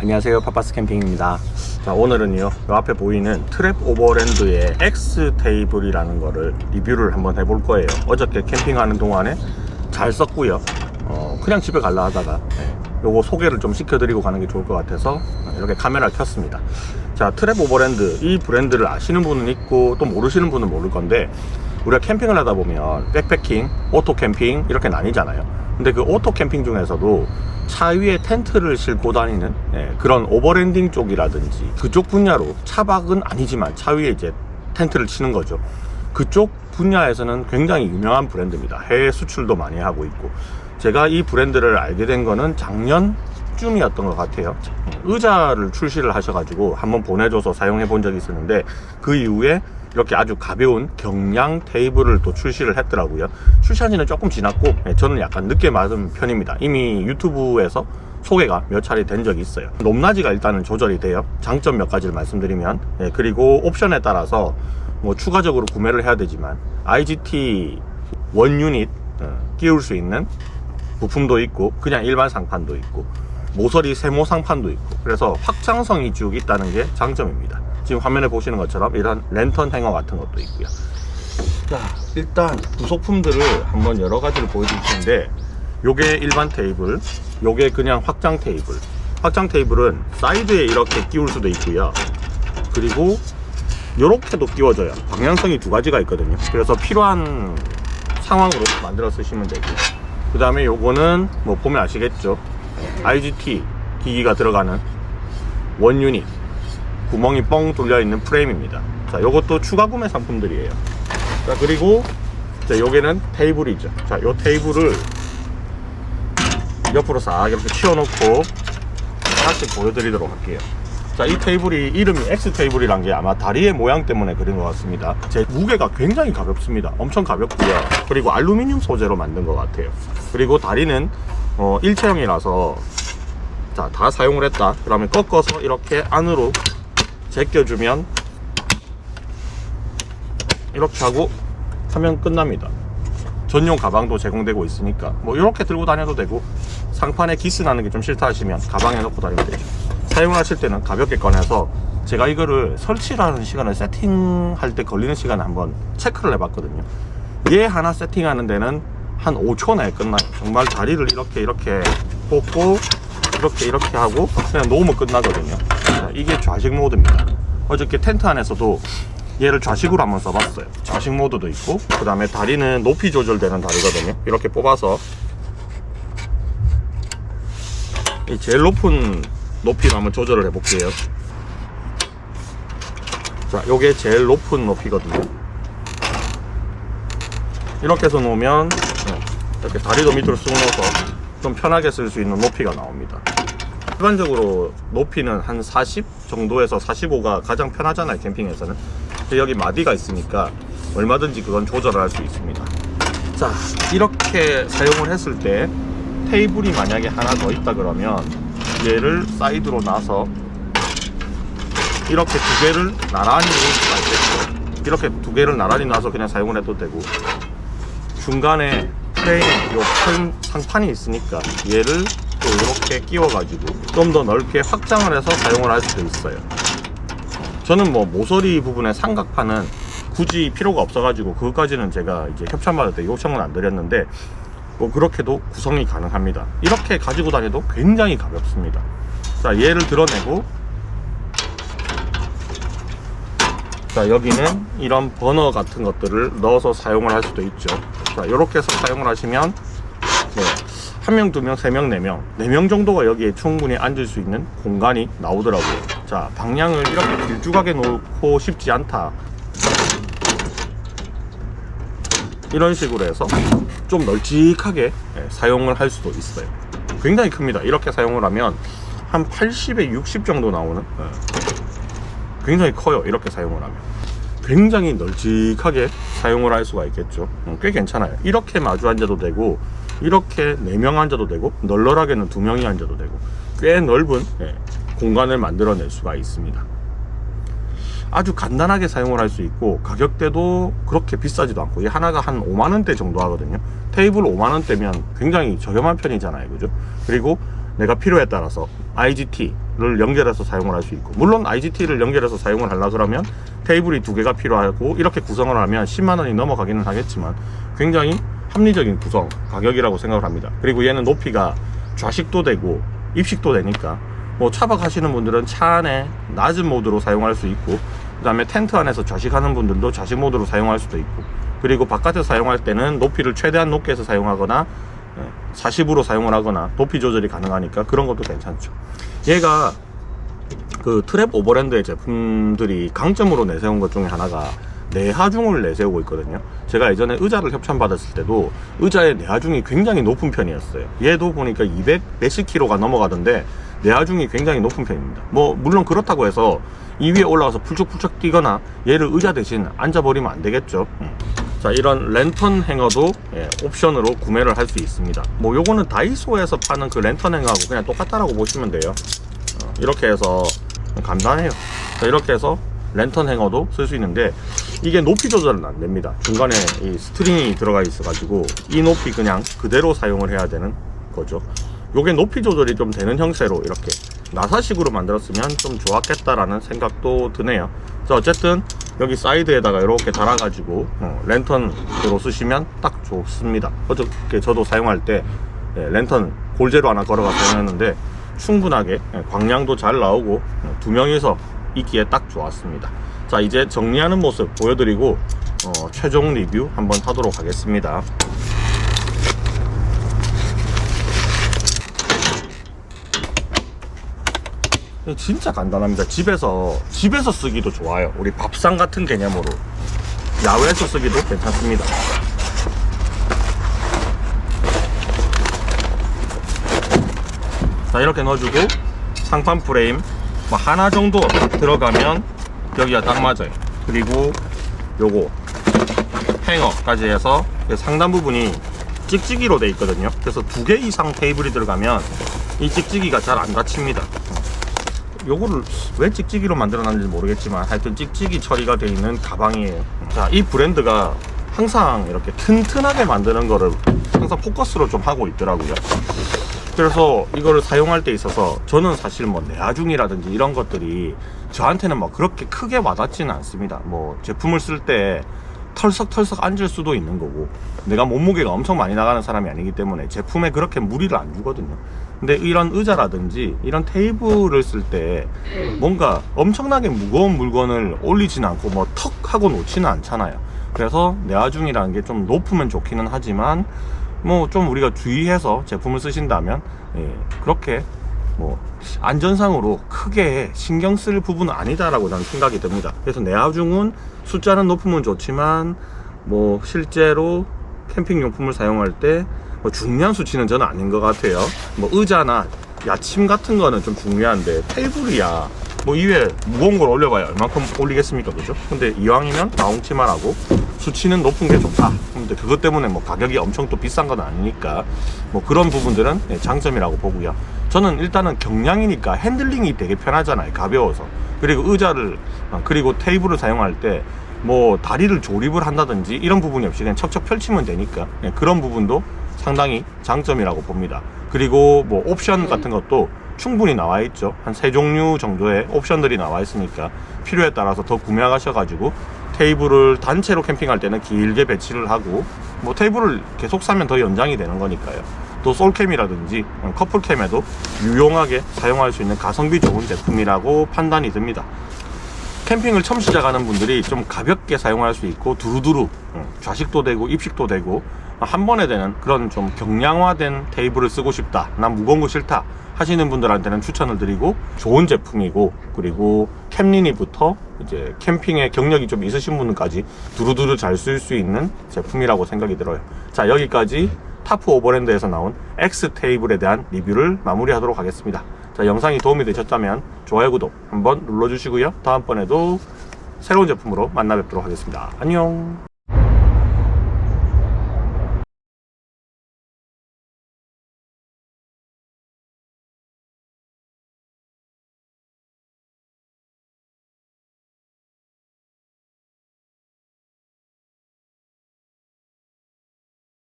안녕하세요. 파파스 캠핑입니다. 자 오늘은요 요 앞에 보이는 트랩 오버랜드의 X 테이블이라는 거를 리뷰를 한번 해볼 거예요. 어저께 캠핑하는 동안에 잘 썼고요. 어, 그냥 집에 갈라 하다가 네, 요거 소개를 좀 시켜드리고 가는 게 좋을 것 같아서 이렇게 카메라를 켰습니다. 자 트랩 오버랜드 이 브랜드를 아시는 분은 있고 또 모르시는 분은 모를 건데 우리가 캠핑을 하다 보면 백패킹, 오토 캠핑 이렇게 나뉘잖아요. 근데 그 오토 캠핑 중에서도 차 위에 텐트를 싣고 다니는 예, 그런 오버랜딩 쪽이라든지 그쪽 분야로 차박은 아니지만 차 위에 이제 텐트를 치는 거죠. 그쪽 분야에서는 굉장히 유명한 브랜드입니다. 해외 수출도 많이 하고 있고 제가 이 브랜드를 알게 된 거는 작년 쯤이었던 것 같아요. 의자를 출시를 하셔가지고 한번 보내줘서 사용해 본 적이 있었는데 그 이후에 이렇게 아주 가벼운 경량 테이블을 또 출시를 했더라고요. 출시한 지는 조금 지났고, 예, 저는 약간 늦게 맞은 편입니다. 이미 유튜브에서 소개가 몇 차례 된 적이 있어요. 높낮이가 일단은 조절이 돼요. 장점 몇 가지를 말씀드리면, 예, 그리고 옵션에 따라서 뭐 추가적으로 구매를 해야 되지만, IGT 원 유닛 어, 끼울 수 있는 부품도 있고, 그냥 일반 상판도 있고, 모서리 세모 상판도 있고, 그래서 확장성이 쭉 있다는 게 장점입니다. 지금 화면에 보시는 것처럼 이런 랜턴 행어 같은 것도 있고요. 자, 일단 부속품들을 한번 여러 가지를 보여드릴 텐데, 요게 일반 테이블, 요게 그냥 확장 테이블. 확장 테이블은 사이드에 이렇게 끼울 수도 있고요. 그리고 요렇게도 끼워져요. 방향성이 두 가지가 있거든요. 그래서 필요한 상황으로 만들어 쓰시면 되고요. 그 다음에 요거는 뭐 보면 아시겠죠? IGT 기기가 들어가는 원 유닛. 구멍이 뻥 뚫려 있는 프레임입니다. 자, 요것도 추가 구매 상품들이에요. 자, 그리고 자, 요게는 테이블이죠. 자, 요 테이블을 옆으로 싹 이렇게 치워놓고 하나씩 보여드리도록 할게요. 자, 이 테이블이 이름이 X 테이블이란 게 아마 다리의 모양 때문에 그린 것 같습니다. 제 무게가 굉장히 가볍습니다. 엄청 가볍고요. 그리고 알루미늄 소재로 만든 것 같아요. 그리고 다리는 어, 일체형이라서 자, 다 사용을 했다. 그러면 꺾어서 이렇게 안으로 제껴주면 이렇게 하고 하면 끝납니다. 전용 가방도 제공되고 있으니까 뭐 이렇게 들고 다녀도 되고 상판에 기스 나는 게 좀 싫다 하시면 가방에 넣고 다니면 되죠. 사용하실 때는 가볍게 꺼내서 제가 이거를 설치를 하는 시간을 세팅할 때 걸리는 시간을 한번 체크를 해봤거든요. 얘 하나 세팅하는 데는 한 5초 내에 끝나요. 정말 자리를 이렇게 이렇게 뽑고 이렇게 이렇게 하고 그냥 놓으면 끝나거든요. 자, 이게 좌식 모드입니다. 어저께 텐트 안에서도 얘를 좌식으로 한번 써봤어요. 좌식 모드도 있고 그 다음에 다리는 높이 조절되는 다리거든요. 이렇게 뽑아서 이 제일 높은 높이로 한번 조절을 해 볼게요. 자, 요게 제일 높은 높이거든요. 이렇게 해서 놓으면 네, 이렇게 다리도 밑으로 쑥 넣어서 좀 편하게 쓸 수 있는 높이가 나옵니다. 일반적으로 높이는 한 40 정도에서 45가 가장 편하잖아요 캠핑에서는. 근데 여기 마디가 있으니까 얼마든지 그건 조절을 할 수 있습니다. 자 이렇게 사용을 했을 때 테이블이 만약에 하나 더 있다 그러면 얘를 사이드로 놔서 이렇게 두 개를 나란히 이렇게 두 개를 나란히 놔서 그냥 사용을 해도 되고 중간에 프레임 요큰 상판이 있으니까 얘를 또 이렇게 끼워가지고 좀 더 넓게 확장을 해서 사용을 할 수도 있어요. 저는 뭐 모서리 부분에 삼각판은 굳이 필요가 없어가지고 그것까지는 제가 이제 협찬받을 때 요청은 안 드렸는데 뭐 그렇게도 구성이 가능합니다. 이렇게 가지고 다녀도 굉장히 가볍습니다. 자 얘를 드러내고 자 여기는 이런 버너 같은 것들을 넣어서 사용을 할 수도 있죠. 자 이렇게 해서 사용을 하시면 네, 한 명, 두 명, 세 명, 네 명, 네 명 정도가 여기에 충분히 앉을 수 있는 공간이 나오더라고요. 자, 방향을 이렇게 길쭉하게 놓고 싶지 않다. 이런 식으로 해서 좀 널찍하게 예, 사용을 할 수도 있어요. 굉장히 큽니다. 이렇게 사용을 하면 한 80에 60 정도 나오는 예, 굉장히 커요. 이렇게 사용을 하면. 굉장히 널찍하게 사용을 할 수가 있겠죠. 음, 꽤 괜찮아요. 이렇게 마주 앉아도 되고, 이렇게 4명 앉아도 되고, 널널하게는 2명이 앉아도 되고, 꽤 넓은 예, 공간을 만들어낼 수가 있습니다. 아주 간단하게 사용을 할 수 있고, 가격대도 그렇게 비싸지도 않고, 이 하나가 한 5만원대 정도 하거든요. 테이블 5만원대면 굉장히 저렴한 편이잖아요. 그죠? 그리고 내가 필요에 따라서 IGT, 를 연결해서 사용을 할 수 있고 물론 IGT를 연결해서 사용을 하려 그러면 테이블이 두 개가 필요하고 이렇게 구성을 하면 10만 원이 넘어가기는 하겠지만 굉장히 합리적인 구성 가격이라고 생각을 합니다. 그리고 얘는 높이가 좌식도 되고 입식도 되니까 뭐 차박하시는 분들은 차 안에 낮은 모드로 사용할 수 있고 그 다음에 텐트 안에서 좌식하는 분들도 좌식 모드로 사용할 수도 있고 그리고 바깥에서 사용할 때는 높이를 최대한 높게 해서 사용하거나 40으로 사용을 하거나 높이 조절이 가능하니까 그런 것도 괜찮죠. 얘가 그 트랩 오버랜드의 제품들이 강점으로 내세운 것 중에 하나가 내하중을 내세우고 있거든요. 제가 예전에 의자를 협찬받았을 때도 의자의 내하중이 굉장히 높은 편이었어요. 얘도 보니까 200 몇십 킬로가 넘어가던데 내하중이 굉장히 높은 편입니다. 뭐 물론 그렇다고 해서 이 위에 올라가서 풀쩍풀쩍 뛰거나 얘를 의자 대신 앉아버리면 안 되겠죠. 음. 자 이런 랜턴 행어도 예, 옵션으로 구매를 할 수 있습니다. 뭐 요거는 다이소에서 파는 그 랜턴 행어하고 그냥 똑같다라고 보시면 돼요. 어, 이렇게 해서 간단해요. 자, 이렇게 해서 랜턴 행어도 쓸 수 있는데 이게 높이 조절은 안 됩니다. 중간에 이 스트링이 들어가 있어 가지고 이 높이 그냥 그대로 사용을 해야 되는 거죠. 요게 높이 조절이 좀 되는 형태로 이렇게 나사식으로 만들었으면 좀 좋았겠다라는 생각도 드네요. 자, 어쨌든 여기 사이드에다가 이렇게 달아가지고 어, 랜턴으로 쓰시면 딱 좋습니다. 어저께 저도 사용할 때 예, 랜턴 골재로 하나 걸어가 사용했는데 충분하게 예, 광량도 잘 나오고 어, 두 명이서 있기에 딱 좋았습니다. 자 이제 정리하는 모습 보여드리고 어, 최종 리뷰 한번 하도록 하겠습니다. 진짜 간단합니다. 집에서 집에서 쓰기도 좋아요. 우리 밥상 같은 개념으로 야외에서 쓰기도 괜찮습니다. 자 이렇게 넣어주고 상판 프레임 뭐 하나 정도 들어가면 여기가 딱 맞아요. 그리고 요거 행어까지 해서 상단 부분이 찍찍이로 돼 있거든요. 그래서 두 개 이상 테이블이 들어가면 이 찍찍이가 잘안 닫힙니다. 요거를 왜 찍찍이로 만들어놨는지 모르겠지만 하여튼 찍찍이 처리가 되어 있는 가방이에요 자 이 브랜드가 항상 이렇게 튼튼하게 만드는 거를 항상 포커스로 좀 하고 있더라고요 그래서 이거를 사용할 때 있어서 저는 사실 뭐 내아중이라든지 이런 것들이 저한테는 뭐 그렇게 크게 와닿지는 않습니다. 뭐 제품을 쓸 때 털썩털썩 앉을 수도 있는 거고 내가 몸무게가 엄청 많이 나가는 사람이 아니기 때문에 제품에 그렇게 무리를 안 주거든요. 근데 이런 의자라든지 이런 테이블을 쓸 때 뭔가 엄청나게 무거운 물건을 올리진 않고 뭐 턱 하고 놓지는 않잖아요. 그래서 내화중이라는 게 좀 높으면 좋기는 하지만 뭐 좀 우리가 주의해서 제품을 쓰신다면 예, 그렇게 뭐 안전상으로 크게 신경 쓸 부분은 아니다라고 저는 생각이 듭니다. 그래서 내하중은 숫자는 높으면 좋지만 뭐 실제로 캠핑 용품을 사용할 때 뭐 중요한 수치는 저는 아닌 것 같아요. 뭐 의자나 야침 같은 거는 좀 중요한데 테이블이야 뭐 이외에 무거운 걸 올려봐야 얼만큼 올리겠습니까 그죠? 근데 이왕이면 나홍치만 하고 수치는 높은 게 좋다. 근데 그것 때문에 뭐 가격이 엄청 또 비싼 건 아니니까 뭐 그런 부분들은 네, 장점이라고 보고요. 저는 일단은 경량이니까 핸들링이 되게 편하잖아요. 가벼워서. 그리고 의자를 어, 그리고 테이블을 사용할 때 뭐 다리를 조립을 한다든지 이런 부분이 없이 그냥 척척 펼치면 되니까 네, 그런 부분도 상당히 장점이라고 봅니다. 그리고 뭐 옵션 같은 것도 충분히 나와 있죠. 한 세 종류 정도의 옵션들이 나와 있으니까 필요에 따라서 더 구매하셔가지고 테이블을 단체로 캠핑할 때는 길게 배치를 하고 뭐 테이블을 계속 사면 더 연장이 되는 거니까요. 또 솔캠이라든지 커플캠에도 유용하게 사용할 수 있는 가성비 좋은 제품이라고 판단이 듭니다. 캠핑을 처음 시작하는 분들이 좀 가볍게 사용할 수 있고 두루두루 음, 좌식도 되고 입식도 되고 한 번에 되는 그런 좀 경량화된 테이블을 쓰고 싶다. 난 무거운 거 싫다. 하시는 분들한테는 추천을 드리고 좋은 제품이고 그리고 캠리니부터 이제 캠핑에 경력이 좀 있으신 분까지 두루두루 잘 쓸 수 있는 제품이라고 생각이 들어요. 자 여기까지 타프 오버랜드에서 나온 X 테이블에 대한 리뷰를 마무리하도록 하겠습니다. 자 영상이 도움이 되셨다면 좋아요 구독 한번 눌러주시고요. 다음번에도 새로운 제품으로 만나 뵙도록 하겠습니다. 안녕.